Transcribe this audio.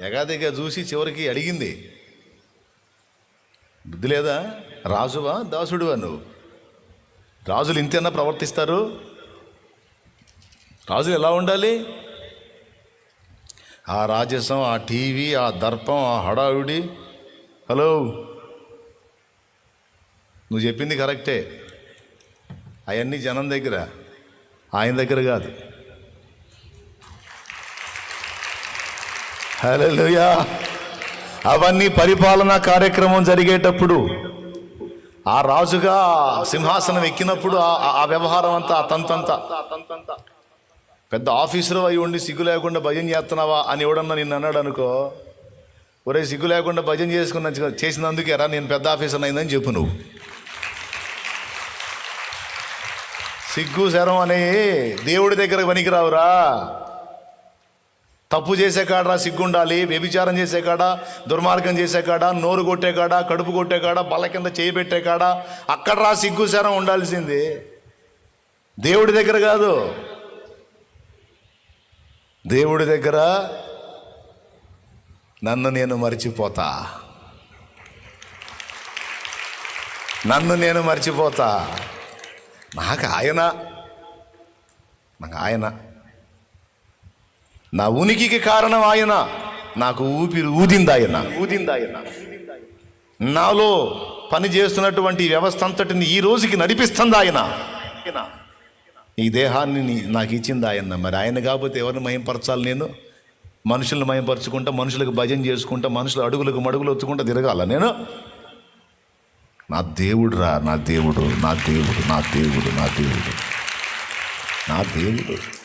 ఎగాదిగా చూసి చివరికి అడిగింది బుద్ధి లేదా? రాజువా? దాసుడువా నువ్వు? రాజులు ఇంతేనా ప్రవర్తిస్తారు? రాజులు ఎలా ఉండాలి? ఆ రాజసం ఆ టీవీ ఆ దర్పం ఆ హడావిడి. హలో నువ్వు చెప్పింది కరెక్టే. అవన్నీ జనం దగ్గర ఆయన దగ్గర కాదు. హలోయా అవన్నీ పరిపాలనా కార్యక్రమం జరిగేటప్పుడు ఆ రాజుగా సింహాసనం ఎక్కినప్పుడు ఆ- ఆ- వ్యవహారం అంతా ఆ పెద్ద ఆఫీసర్ అయి ఉండి సిగ్గు లేకుండా భజన చేస్తున్నావా అని ఎవడన్నా నిన్ను అన్నాడు అనుకో ఒరే సిగ్గు లేకుండా భజన చేసుకున్న చేసినందుకే రా నేను పెద్ద ఆఫీసర్ అయిందని చెప్పు నువ్వు. సిగ్గు శరం అనే దేవుడి దగ్గర పనికిరావురా. తప్పు చేసే కాడ సిగ్గుండాలి వ్యభిచారం చేసే కాడ దుర్మార్గం చేసే కాడ నోరు కొట్టే కాడ కడుపు కొట్టే కాడ బల కింద చేయి పెట్టే కాడ అక్కడ రా సిగ్గు ఉండాల్సింది. దేవుడి దగ్గర కాదు. దేవుడి దగ్గర నన్ను నేను మర్చిపోతా. నన్ను నేను మర్చిపోతా. నాకు ఆయన నాకు ఆయన. నా ఉనికికి కారణం ఆయన. నాకు ఊపిరి ఊదింది ఆయన. ఊదింది ఆయన. నాలో పని చేస్తున్నటువంటి వ్యవస్థ అంతటిని ఈ రోజుకి నడిపిస్తుంది ఆయన. ఈ దేహాన్ని నాకు ఇచ్చింది ఆయన. మరి ఆయన కాకపోతే ఎవరిని మయంపరచాలి నేను? మనుషులను మయంపరచుకుంటా మనుషులకు భజన చేసుకుంటా మనుషుల అడుగులకు మడుగులు వచ్చుకుంటా తిరగాల నేను? నా దేవుడు రా నా దేవుడు నా దేవుడు నా దేవుడు నా దేవుడు. నా దేవుడు.